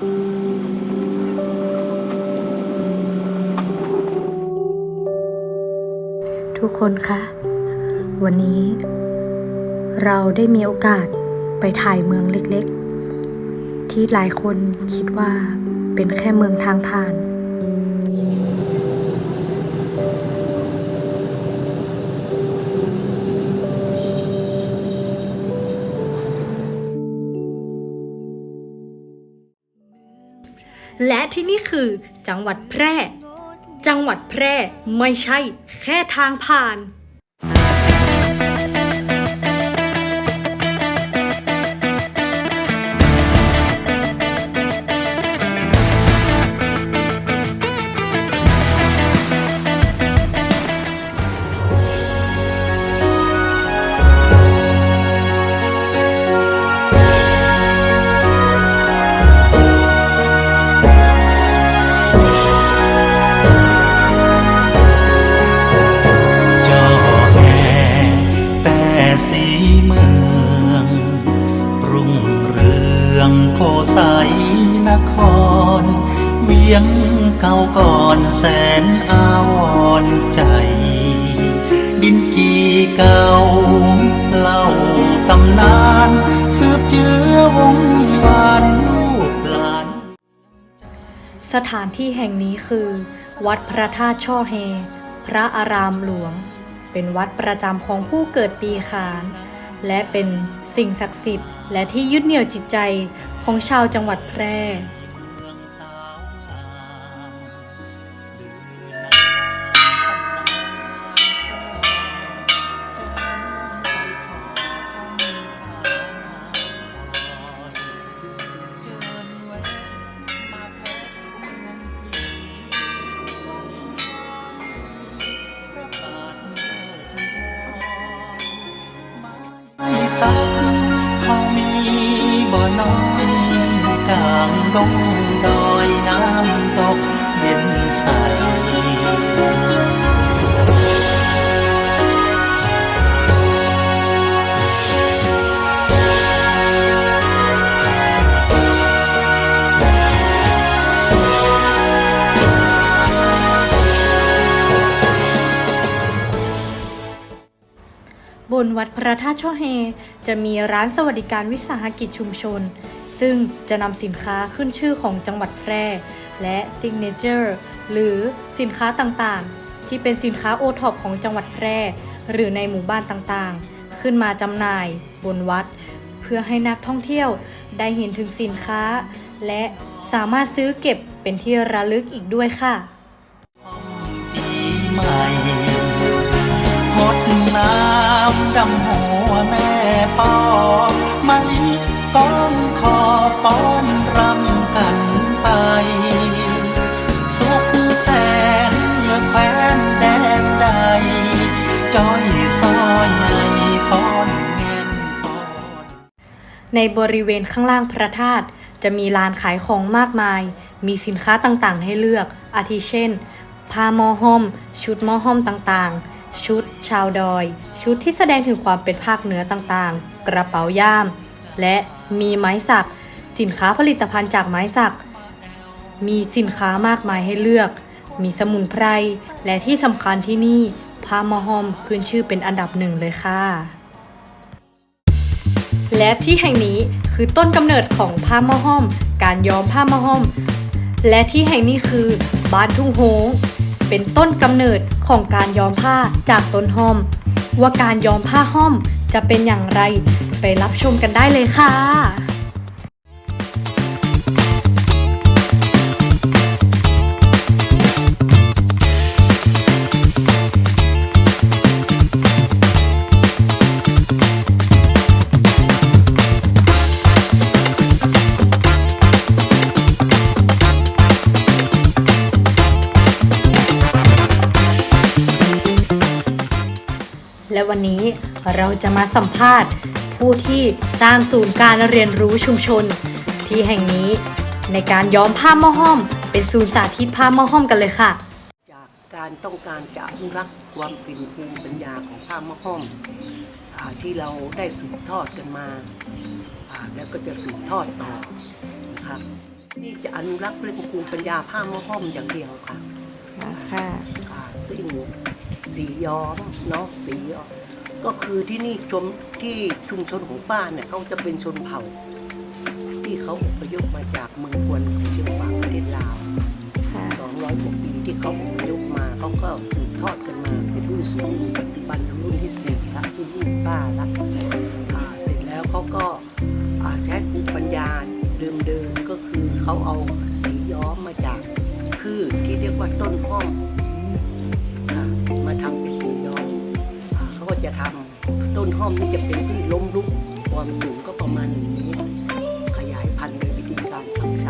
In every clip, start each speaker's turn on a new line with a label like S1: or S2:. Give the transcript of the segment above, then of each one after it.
S1: ทุกคนคะ วันนี้เราได้มีโอกาสไปถ่ายเมืองเล็กๆ ที่หลายคนคิดว่าเป็นแค่เมืองทางผ่าน และที่นี่คือจังหวัดแพร่ จังหวัดแพร่ไม่ใช่แค่ทางผ่าน
S2: เมือง รุ่งเรืองโพใสนคร เวียงเก่าก่อนแสนอาวรใจ ดินกีเก่าเล่าตำนานสืบเจือวงวานลูกหลาน
S1: สถานที่แห่งนี้คือ วัดพระธาตุช่อแฮพระอารามหลวงเป็นวัดประจำของผู้เกิดปีขาน และเป็นสิ่งศักดิ์สิทธิ์ และที่ยึดเหนี่ยวจิตใจของชาวจังหวัดแพร่ วัดพระธาตุช่อแฮจะมีร้านสวัสดิการวิสาหกิจชุมชน ซึ่งจะนำสินค้าขึ้นชื่อของจังหวัดแพร่ และซิกเนเจอร์หรือสินค้าต่างๆ ที่เป็นสินค้าโอท็อปของจังหวัดแพร่ หรือในหมู่บ้านต่างๆ ขึ้นมาจำหน่ายบนวัด เพื่อให้นักท่องเที่ยวได้เห็นถึงสินค้า และสามารถซื้อเก็บเป็นที่ระลึกอีกด้วยค่ะ
S2: ดน้ำดำหัวแม่ปอมะลิก้องคอฟ้อนรำกันไป สุขแสนเหลือแคว้นแดนใดจอยซอยในฟ้อนเงินฟ้อน
S1: ในบริเวณข้างล่างพระธาตุจะมีลานขายของมากมาย มีสินค้าต่างๆ ให้เลือก อาทิเช่น ผ้าหมอห้อม ชุดหมอห้อมต่างๆ ชุด ชาวดอย ชุดที่แสดงถึงความเป็นภาคเหนือต่างๆ กระเป๋าย่าม และมีไม้สัก สินค้าผลิตภัณฑ์จากไม้สัก มีสินค้ามากมายให้เลือก มีสมุนไพร และที่สำคัญที่นี่ผ้ามอห้อมขึ้นชื่อเป็นอันดับหนึ่งเลยค่ะ และที่แห่งนี้คือต้นกำเนิดของผ้ามอห้อม การย้อมผ้ามอห้อม และที่แห่งนี้คือบ้านทุ่งโฮง เป็นต้นกำเนิดของการย้อมผ้าจากต้นหอม ว่าการย้อมผ้าห้อมจะเป็นอย่างไร ไปรับชมกันได้เลยค่ะ และวันนี้เราจะมาสัมภาษณ์ ผู้ที่สร้างศูนย์การเรียนรู้ชุมชน ที่แห่งนี้ในการย้อมผ้าหม้อห้อม เป็นศูนย์สาธิตผ้าหม้อห้อมกันเลยค่ะ
S3: จากการต้องการจะอนุรักษ์ความเป็นภูมิปัญญาของผ้ามะห้อมอาที่เราได้สืบทอดกันมาอ่าแล้วก็จะสืบทอดต่อนะครับนี่จะอนุรักษ์เรื่องภูมิปัญญาผ้าหม้อห้อมอย่างเดียวค่ะ
S1: ค่ะ
S3: อ่าซึ่ง สีย้อมเนาะสีย้อมก็คือที่นี่ชมที่ชุมชนของป้าเนี่ยเขาจะเป็นชนเผ่า ที่เขาอพยพมาจากเมืองกวนของเชียงหวางประเทศลาว
S1: ค่ะ
S3: 200กว่าปีที่เขาอพยพมาเขาก็สืบทอดกันมาเป็นรุ่นสู่รุ่นปัจจุบันรุ่นที่สี่ละรุ่นรุ่นป้าละอ่าเสร็จแล้วเขาก็อ่าใช้ภูมิปัญญาเดิมๆก็คือเขาเอาสีย้อมมาจากพืชที่เรียกว่าต้นห้อม จะทำต้นห้อมนี่จะเป็นพืชล้มลุกความสูงก็ประมาณหนึ่งเมตรขยายพันธุ์โดยวิธีการทำช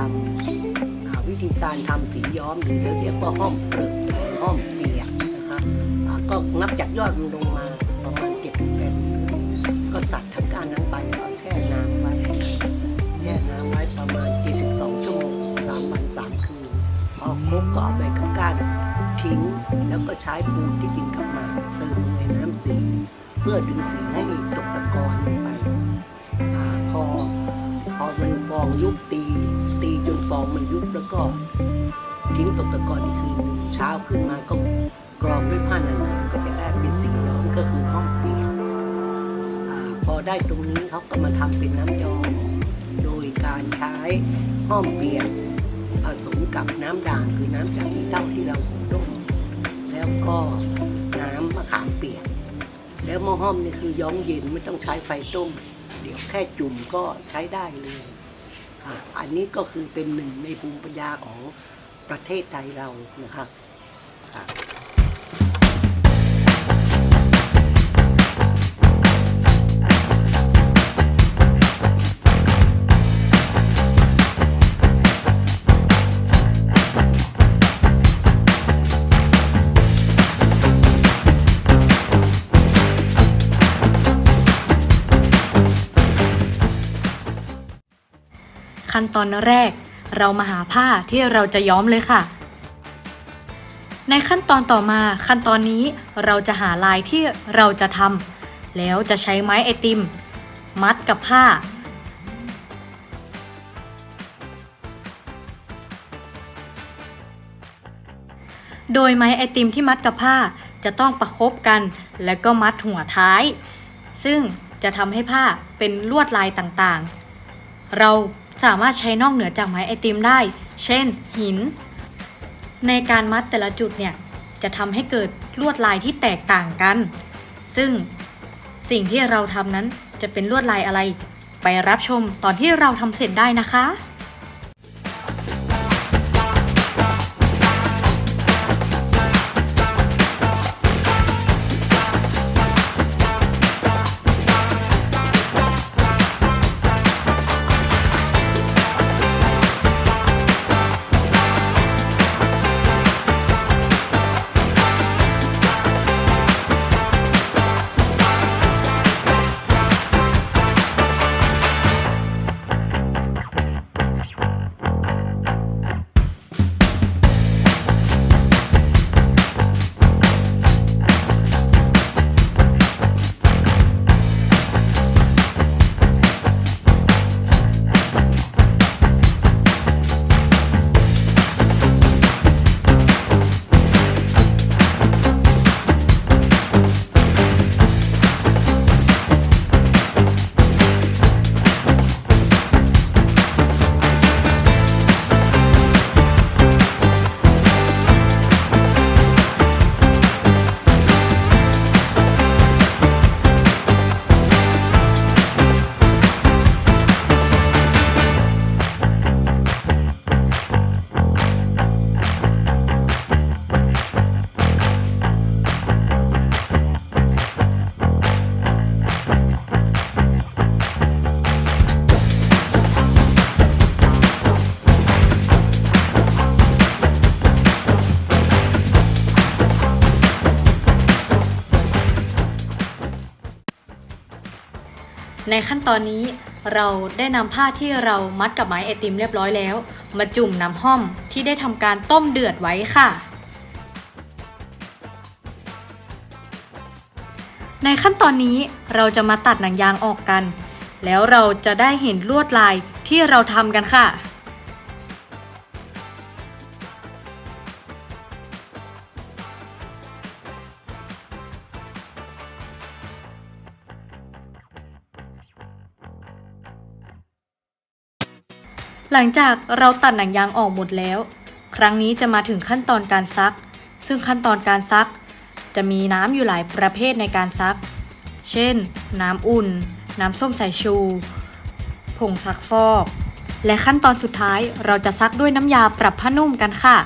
S3: ำอ่าวิธีการทำสีย้อมหรือเรียกว่าห้อมเปลือกห้อมเปียกนะคะก็นับจากยอดมันลงมาประมาณเจ็ดถึงแปดนิ้วก็ตัดทั้งก้านนั้นไปเอาแช่น้ำไว้แช่น้ำไว้ประมาณ72ชั่วโมง3วัน3คืนพอครบก็เอาใบกับก้านทิ้งแล้วก็ใช้ปูนที่กินกับมาเติม สีเพื่อดึงสีให้ตกตะกอนลงไปอาพอ พอมันฟองยุบตี ตีจนฟองมันยุบแล้วก็ทิ้งตกตะกอนอีกคืนเช้าขึ้นมาก็กรองด้วยผ้าหนาๆก็จะได้เป็นสีย้อมก็คือห้องเปียกพอได้ตรงนี้เขาก็มาทำเป็นน้ำยอมโดยการใช้ห้อมเปียกผสมกับน้ำด่างคือน้ำจากที่เต้าที่เราต้มแล้วก็น้ำมะขามเปียก แล้วหม้อห้อมนี่คือย้อมเย็นไม่ต้องใช้ไฟต้ม เดี๋ยวแค่จุ่มก็ใช้ได้เลยอะอันนี้ก็คือเป็นหนึ่งในภูมิปัญญาของประเทศไทยเรานะครับอะ
S1: ขั้นตอนแรก เรามาหาผ้าที่เราจะย้อมเลยค่ะ ในขั้นตอนต่อมาขั้นตอนนี้เราจะหาลายที่เราจะทำแล้วจะใช้ไม้ไอติม มัดกับผ้าโดยไม้ไอติมที่มัดกับผ้าจะต้องประคบกัน แล้วก็มัดหัวท้าย ซึ่งจะทำให้ผ้าเป็นลวดลายต่างๆ เรา สามารถใช้นอกเหนือจากไม้ไอติมได้ เช่น หิน ในการมัดแต่ละจุดเนี่ยจะทำให้เกิดลวดลายที่แตกต่างกัน ซึ่งสิ่งที่เราทำนั้นจะเป็นลวดลายอะไร ไปรับชมตอนที่เราทำเสร็จได้นะคะ ขั้นตอนนี้เราได้นำผ้าที่เรามัดกับไม้ไอติมเรียบร้อยแล้ว มาจุ่มน้ำห้อมที่ได้ทำการต้มเดือดไว้ค่ะ ในขั้นตอนนี้เราจะมาตัดหนังยางออกกัน แล้วเราจะได้เห็นลวดลายที่เราทำกันค่ะ หลังจากเราตัดหนังยางออกหมดแล้ว ครั้งนี้จะมาถึงขั้นตอนการซัก ซึ่งขั้นตอนการซัก จะมีน้ำอยู่หลายประเภทในการซัก เช่น น้ำอุ่น น้ำส้มสายชู ผงซักฟอก และขั้นตอนสุดท้ายเราจะซักด้วยน้ำยาปรับผ้านุ่มกันค่ะ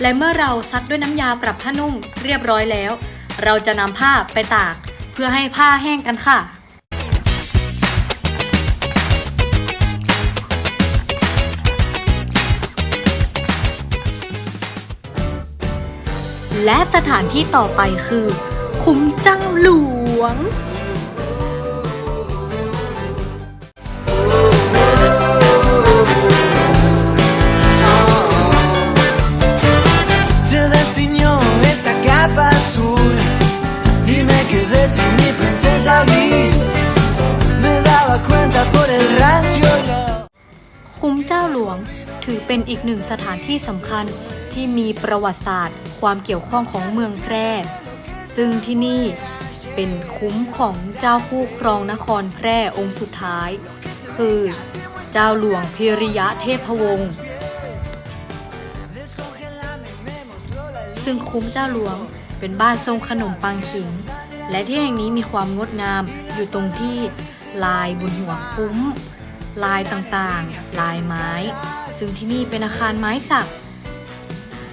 S1: และเมื่อเราซักด้วยน้ำยาปรับผ้านุ่มเรียบร้อยแล้ว เราจะนำผ้าไปตาก เพื่อให้ผ้าแห้งกันค่ะ และสถานที่ต่อไปคือ คุ้มเจ้าหลวง
S4: princesa bis. Me daba cuenta por el rancio olor.
S1: คุ้มเจ้าหลวงถือเป็นอีกหนึ่งสถานที่สำคัญที่มีประวัติศาสตร์ ความเกี่ยวข้องของเมืองแพร่ ซึ่งที่นี่เป็นคุ้มของเจ้าผู้ครองนครแพร่องค์สุดท้าย คือเจ้าหลวงพิริยะเทพวงศ์ซึ่งคุ้มเจ้าหลวงเป็นบ้านทรงขนมปังขิง และที่แห่งนี้มีความงดงามอยู่ตรงที่ลายบนหัวคุ้ม ลายต่างๆ ลายไม้ ซึ่งที่นี่เป็นอาคารไม้สัก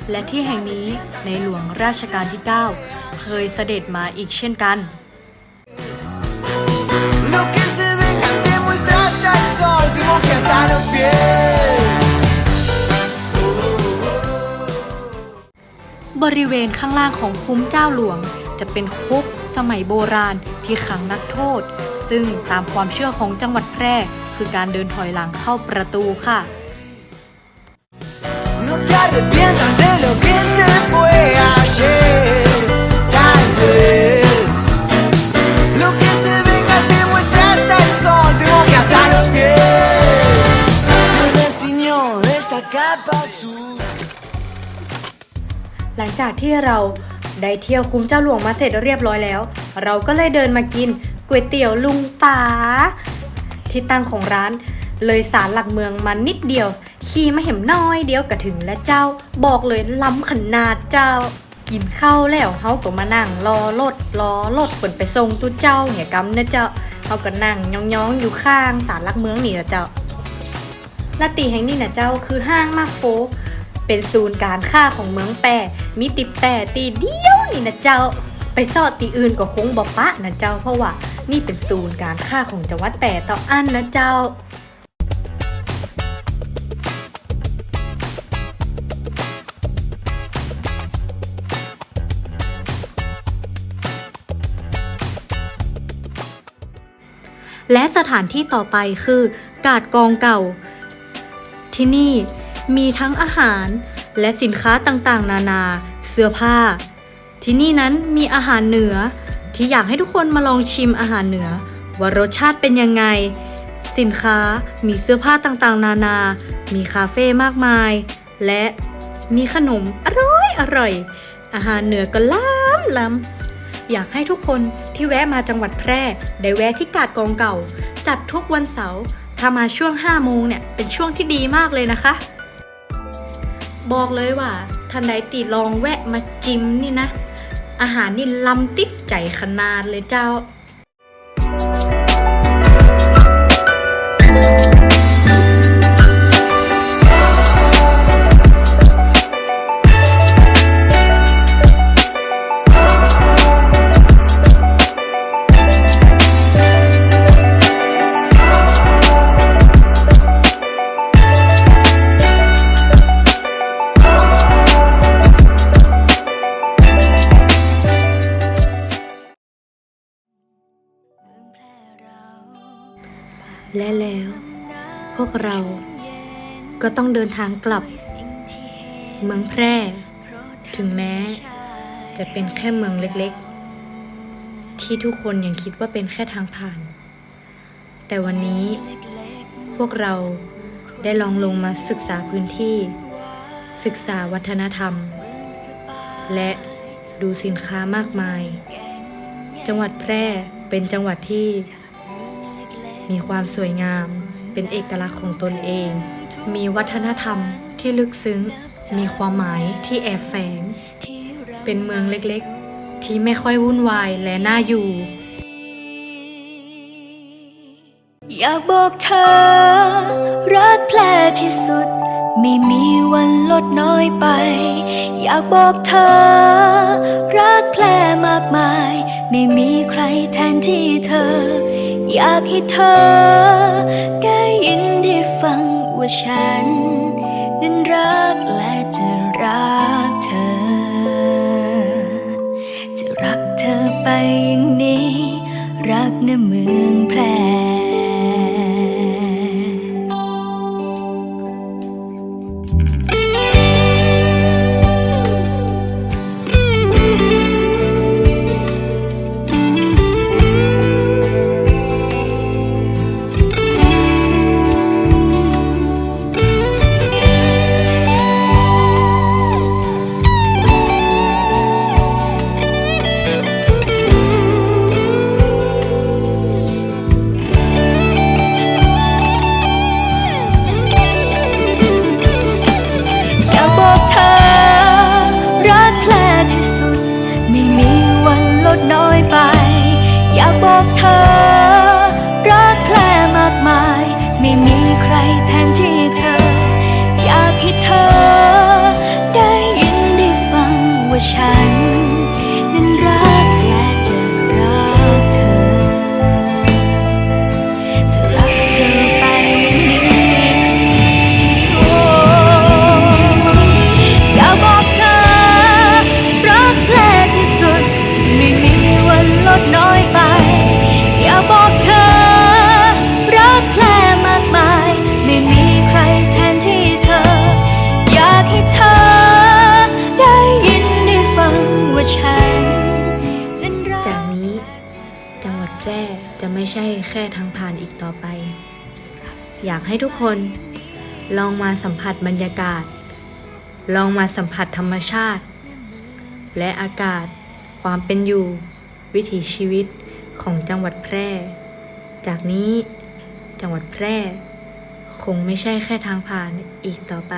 S1: และที่แห่งนี้ในหลวงราชการที่ 9 เคยเสด็จมาอีกเช่นกัน บริเวณข้างล่างของคุ้มเจ้าหลวงจะเป็นคุก สมัยโบราณที่ขังนักโทษ ซึ่งตามความเชื่อของจังหวัดแพร่ คือการเดินถอยหลังเข้าประตูค่ะ
S4: No te arrepientas de lo que se fue ayer, tal vez. Lo que se venga te muestra hasta el sol, te moja hasta los pies. Se destiñó esta capa azul.
S1: หลังจากที่เรา ได้เที่ยวคุ้มเจ้าหลวงมาเสร็จเรียบร้อยแล้ว เราก็เลยเดินมากินก๋วยเตี๋ยวลุงป๋าที่ตั้งของร้าน เลยสารหลักเมืองมานิดเดียว ขี่มาเห็มน้อยเดียวก็ถึงและเจ้า บอกเลยล้ำขนาดเจ้า กินข้าวแล้วเฮาก็มานั่งรอรถรอรถฝนไปส่งตู้เจ้าเหี่ยกำนะเจ้าเฮาก็นั่งยองๆอยู่ข้างสารหลักเมืองนี่นะเจ้าละตีแห่งนี้นะเจ้าคือห้างมากโฟ เป็นศูนย์การค้าของเมืองแปรมีติแปรตีเดียวนี่นะเจ้า ไปซอดตีอื่นก็คงบอปะนะเจ้า เพราะว่านี่เป็นศูนย์การค้าของจังหวัดแปรต่ออันนะเจ้าและสถานที่ต่อไปคือกาดกองเก่า ที่นี่ มีทั้งอาหาร และสินค้าต่างๆ นานา เสื้อผ้า ที่นี่นั้นมีอาหารเหนือ ที่อยากให้ทุกคนมาลองชิมอาหารเหนือ ว่ารสชาติเป็นยังไง สินค้ามีเสื้อผ้าต่างๆ นานา มีคาเฟ่มากมาย และมีขนมอร่อยอร่อย อาหารเหนือก็ล้ำล้ำอยากให้ทุกคนที่แวะมาจังหวัดแพร่ได้แวะที่กาดกองเก่า จัดทุกวันเสาร์ถ้ามาช่วง5โมงเนี่ยเป็นช่วงที่ดีมากเลยนะคะ บอกเลยว่าท่านใดตีลองแวะมาจิ้มนี่นะ อาหารนี่ล้ำติดใจขนาดเลยเจ้า ต้องเดินทางกลับ เมืองแพร่ ถึงแม้ จะเป็นแค่เมืองเล็กๆ ที่ทุกคนยังคิดว่าเป็นแค่ทางผ่านแต่แต่วันนี้พวกเราได้ลองลงมาศึกษาพื้นที่ ศึกษาวัฒนธรรม และดูสินค้ามากมาย จังหวัดแพร่เป็นจังหวัดที่ มีความสวยงามเป็นเอกลักษณ์ของตนเอง มีวัฒนธรรมที่ลึกซึ้ง มีความหมายที่แอบแฝง เป็นเมืองเล็กๆ ที่ไม่ค่อยวุ่นวายและน่าอยู่
S5: อยากบอกเธอ รักแพลที่สุด ไม่มีวันลดน้อยไป อยากบอกเธอ รักแพลมากมาย ไม่มีใครแทนที่เธอ อยากให้เธอ ได้ยินได้ฟัง ว่าฉันนั้นรักและจะรักา
S1: กให้ทุกคน ลองมาสัมผัสบรรยากาศ ลองมาสัมผัสธรรมชาติ และอากาศ ความเป็นอยู่ วิถีชีวิตของจังหวัดแพร่ จากนี้จังหวัดแพร่ คงไม่ใช่แค่ทางผ่านอีกต่อไป